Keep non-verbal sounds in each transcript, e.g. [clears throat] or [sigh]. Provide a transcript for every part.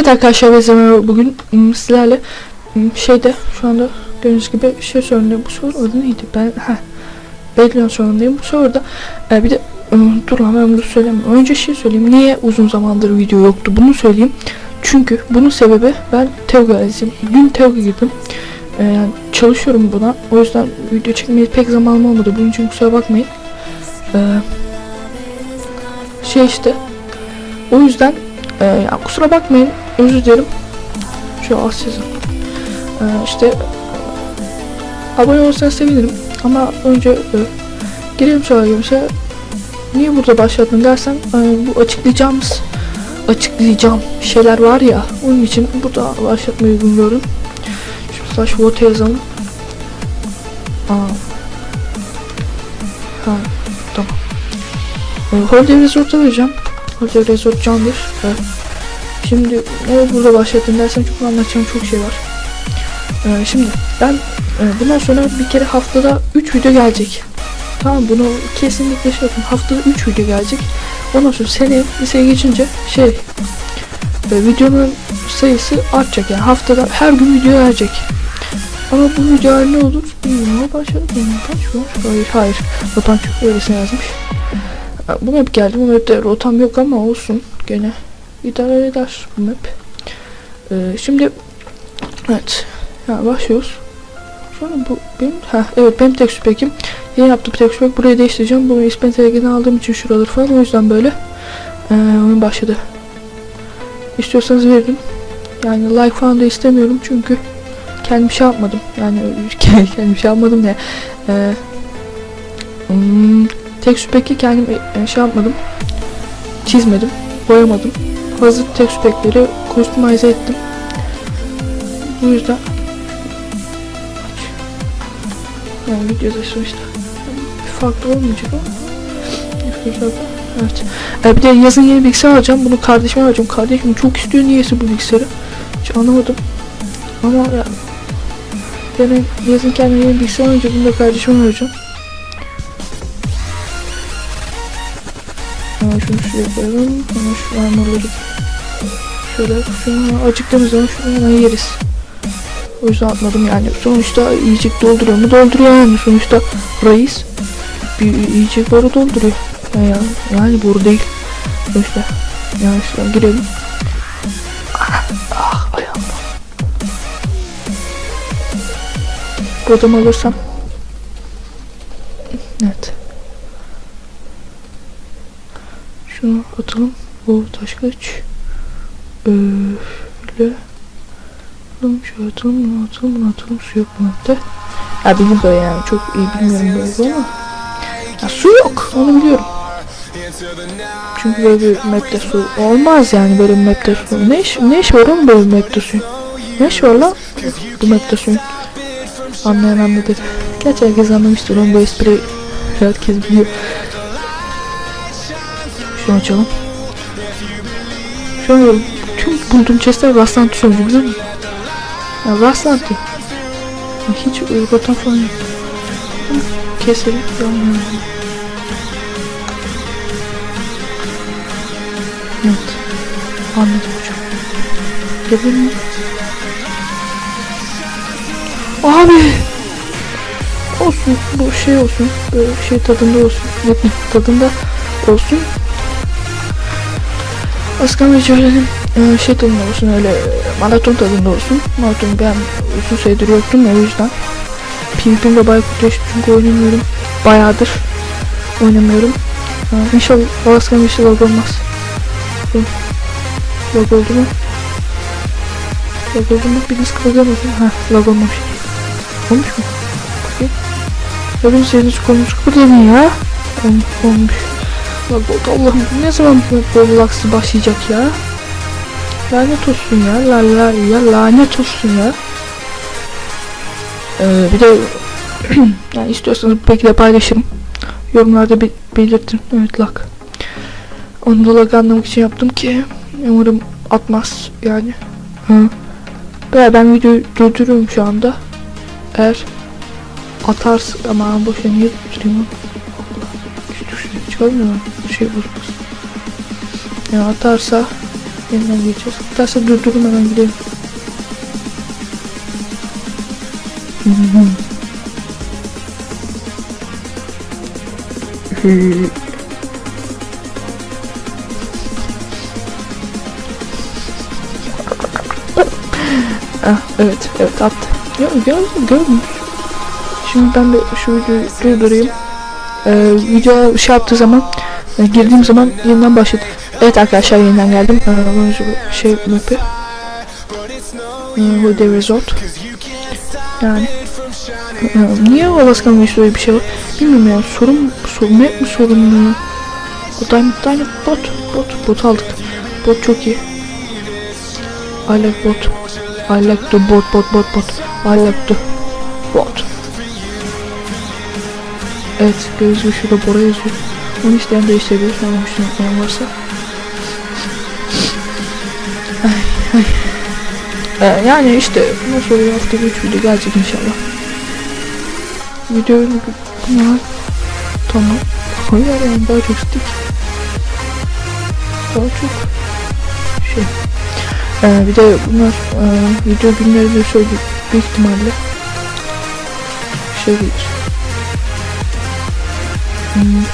Evet arkadaşlar biz de bugün sizlerle ım, şeyde şu anda gördüğünüz gibi şey sorunlu bu soru adı neydi? Ben ha Bellion sorunundayım. Bu soruda e, bir de ım, dur lan ben bunu söylemiyorum. Önce şey söyleyeyim niye uzun zamandır video yoktu? Bunu söyleyeyim. Çünkü bunun sebebi ben Teoga dün Teoga girdim. E, yani çalışıyorum buna. O yüzden video çekmeye pek zamanım olmadı bunun için kusura bakmayın. E, şey işte o yüzden ee, ya kusura bakmayın özür dilerim. Şu az sizin. Ee, işte abone olursanız sevinirim. Ama önce e, girelim şöyle bir şey. Niye burada başlattın dersen e, bu açıklayacağımız açıklayacağım şeyler var ya onun için burada başlatmayı uygun gördüm. Şimdi slash vote yazalım. Aa. Ha, tamam. E, Holiday Resort'a vereceğim. Holiday Resort candır. Evet. Şimdi ne burada başlattım dersen çok anlatacağım çok şey var. Ee, şimdi ben e, bundan sonra bir kere haftada 3 video gelecek. Tamam bunu kesinlikle şey yapın. Haftada 3 video gelecek. Ondan sonra seneye liseye geçince şey e, videonun sayısı artacak yani haftada her gün video gelecek. Ama bu videolar ne olur bilmiyorum. Başladı mı? Kaç var? Hayır hayır. Rotan çok öylesine yazmış. Ha, Bu map geldi. Bu map'te rotam yok ama olsun. Gene idare eder bu map. Ee, şimdi evet. Ya başlıyoruz. Sonra bu benim ha evet benim tek süpekim. Yeni yaptığım tek süpek burayı değiştireceğim. Bunu İspen Telegen'i aldığım için şuraları falan o yüzden böyle ee, oyun başladı. İstiyorsanız veririm. Yani like falan da istemiyorum çünkü kendim şey yapmadım. Yani [laughs] kendim şey yapmadım ne. Ee, hmm, tek süpeki kendim e, şey yapmadım. Çizmedim. Boyamadım hazır tek spekleri customize ettim. Bu yüzden yani videoda işte farklı olmayacak ama Evet. Ee, bir de yazın yeni bilgisayar alacağım. Bunu kardeşime alacağım. Kardeşim çok istiyor niyeyse bu bilgisayarı. Hiç anlamadım. Ama ya yani yazın kendime yeni bilgisayar alınca bunu da kardeşime alacağım. Hemen şunu şuraya koyalım. Hemen şu armorları şöyle şunu acıktığımız zaman şunu hemen yeriz. O yüzden atmadım yani. Sonuçta yiyecek dolduruyor mu? Dolduruyor yani. Sonuçta reis bir yiyecek boru dolduruyor. Yani, yani boru değil. Sonuçta. Yani şuradan girelim. Ah, ah ayağım. Buradan alırsam. Evet. Şunu atalım. Bu taş kılıç. Şöyle. Atalım şöyle atalım bunu atalım bunu atalım su yok bu mapte. Ya bilmiyorum böyle yani çok iyi bilmiyorum böyle ama. Ya su yok onu biliyorum. Çünkü böyle bir mapte su olmaz yani böyle bir mapte su. Ne iş, ne iş var oğlum böyle bir mapte su? Ne iş var lan bu mapte suyun? Anlayan anladı. Gerçi herkes anlamıştır oğlum bu espri herkes biliyor. Şunu açalım. An tüm bulduğum chestler rastlantı sonucu biliyor musun? Ya rastlantı. Ya hiç rotan falan yok. Keselim. Yanmıyor. Evet. Anladım hocam. Gelir mi? Abi! Olsun. Bu şey olsun. Böyle şey tadında olsun. Tadında olsun. Askan ve Cöle'nin e, şey tadında olsun öyle maraton tadında olsun. Maraton ben uzun süredir yoktum ya o yüzden. PvP'mde bayağı kötüleştim çünkü oynamıyorum. Bayağıdır oynamıyorum. E, inşallah Askan bir şey lag olmaz. Lag oldu mu? Lag oldu mu? Biriniz kılacağım Ha lag olmamış. Olmuş mu? Bakayım. Hepiniz yeriniz konmuş. Kıpırdayın ya. Olmuş. olmuş. Oldu Allah'ım ne zaman Roblox'ı başlayacak ya? Lanet olsun ya la la ya lanet olsun ya. Ee, bir de [clears throat] yani istiyorsanız belki de paylaşırım. Yorumlarda bir belirtin. Evet lag. Onu da lag anlamak için yaptım ki umarım atmaz yani. Hı. Veya ben videoyu durduruyorum şu anda. Eğer atarsın ama boşuna niye durdurayım çıkarmıyor şey bozulmaz. Yani atarsa Yeniden gireceğiz. Derse durdurun hemen gidelim. [laughs] Ah evet evet attı. Ya gördüm gördüm. Şimdi ben de şu videoyu durdurayım. Ee, video şey yaptığı zaman e, girdiğim zaman yeniden başladı. Evet arkadaşlar yeniden geldim. Şu şey map'i. Ee, Holiday Resort. Yani ee, niye Alaska'nın meşhur bir şey var? Bilmiyorum yani sorun sorun map mi sorun O Diamond Diamond bot bot bot aldık. Bot çok iyi. I like bot. I like the bot bot bot bot. I like the bot. Evet gözlüğü şurada Bora yazıyor. Onu isteyen değiştirebilir. Tamam hoşuna varsa. Ay, ay. Ee, yani işte bundan sonra haftada 3 video gelecek inşallah. Videoyu buna tamam. Hayır yani daha çok stick. Daha çok şey. Ee, bir de bunlar e, video günleri de şöyle büyük ihtimalle şey gelir. Hmm.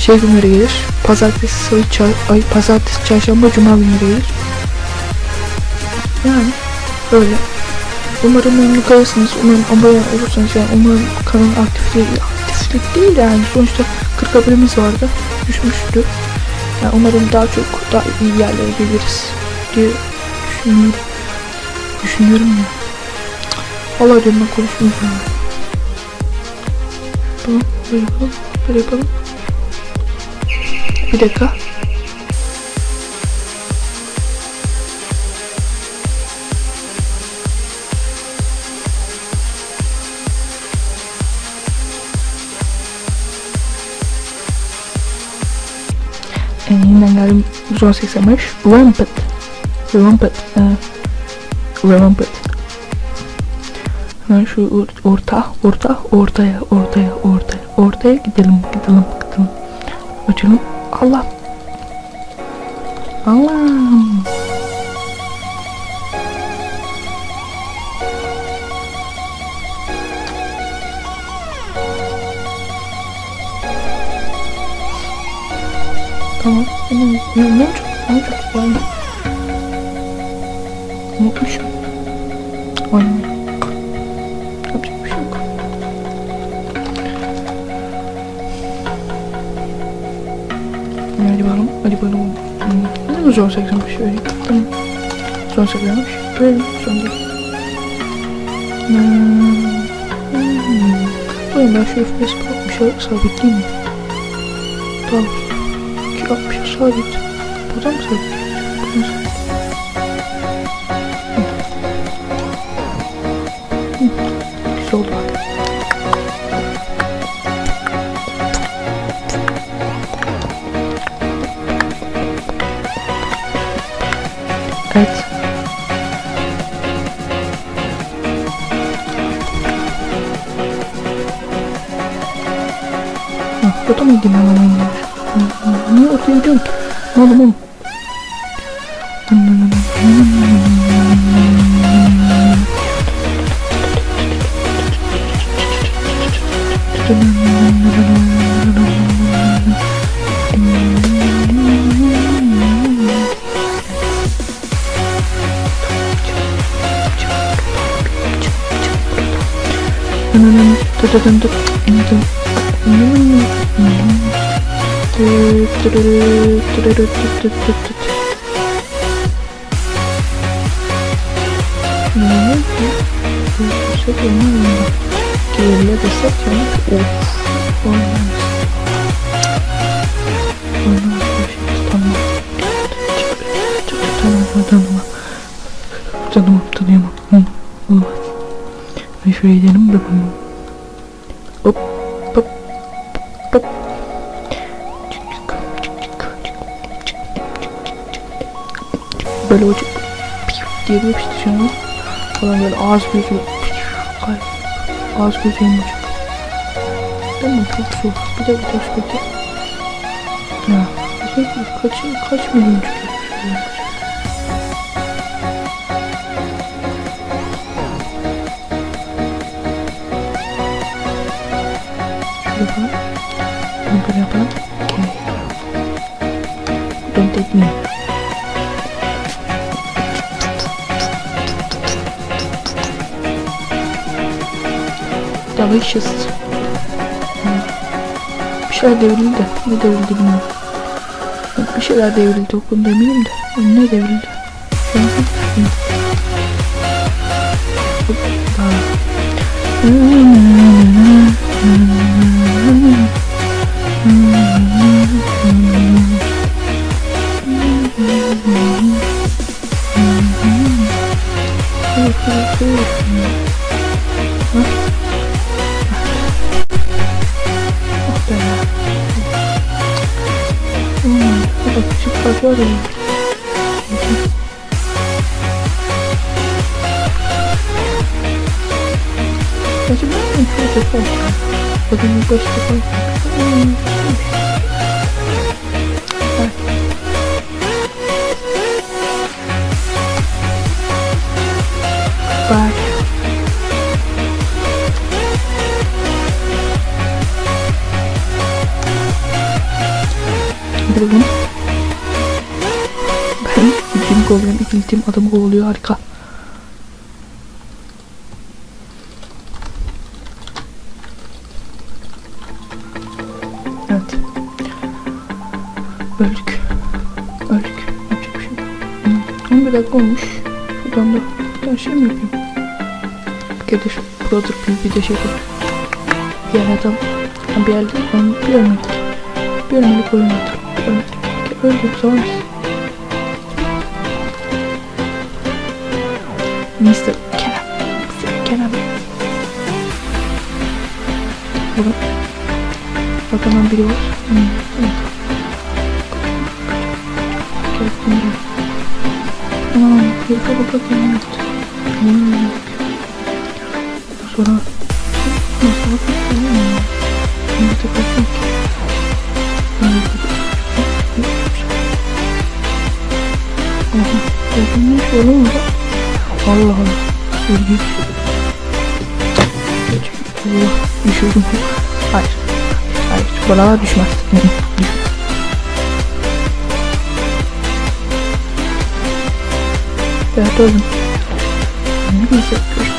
Şey günleri gelir. Pazartesi, salı, çar ay pazartesi, çarşamba, cuma günleri gelir. Yani öyle. Umarım memnun kalırsınız. Umarım abone olursanız yani umarım kanal aktif değil. Aktiflik değil yani sonuçta 40 abonemiz vardı. Düşmüştü. Yani umarım daha çok daha iyi yerlere geliriz diye düşünüyorum. Düşünüyorum ya. Vallahi diyorum ben konuşmayacağım. Tamam böyle yapalım. Böyle yapalım. Bir dakika. Ee, yeniden geldim. Zor 85. Rampant. Rampant. Ee, Rampant. Hemen şu or- orta, orta, ortaya, ortaya, ortaya, ortaya gidelim, gidelim, gidelim. Açalım. Allah. Allah'ım. Tamam. Ne, ne, ne olacak? Ne olacak? Yani. Unutmuşum. Aynen. Yapacak Hadi bakalım. Hmm. Ne mi zor 85 öyle? Tamam. Zor 85. Böyle son değil. Hmm. Oğlum ben şu Facebook bir şey sabitleyeyim mi? Tamam. Ki 60 sabit. Burada mı sabit? Burada mı sabit? Evet. Ha, burada mı gideyim ben onu? Gidiyorum ki? Oğlum? Geriye desek yani of olmaz. Tamam. Tanımam tanıyamam. Olmaz. Ben şuraya gidelim de bunu. Böyle ucu diye bir işte şu an. Falan böyle ağız gözü Ay, ağız gözü yumuşak. Değil mi? Çok soğuk. Bir de bir taş peki. Ya. Kaç, kaç milyon çıkıyor? Hmm. Bir şeyler devrildi. Ne devrildi bilmiyorum. Bir şeyler devrildi okulda eminim de. Ne devrildi? Şu küçük fark var ya. Gerçi ben de şöyle çok fark var. Bakın ilk başta fark var. Hmm, iyiymiş. Bak. İkinci kovalıyorum. İkinci tim adamı kovalıyor. Harika. Evet. Öldük. Öldük. Yapacak bir şey yok. Hmm, 11 dakika olmuş. Şuradan da bir şey mi yapayım? De şu brother bir video şey yapalım. Bir yere atalım. Ha, Bir yerde bir örnek. Bir örnek oyun atalım. Bir örnek. Öldük sonra Mr. Kerem. Mr. Kerem. Burada. Bakalım biri var. Hmm. evet. Tamam, bir kapı bakayım. evet. Hmm. Sonra nasıl bakayım ki. Böyle bir- Aha, şey olur mu? Allah Allah. İlginç. Allah, düşürdüm. Hayır. Hayır, bana düşmez. Düşmez. Evet oğlum. Neyse, görüşürüz.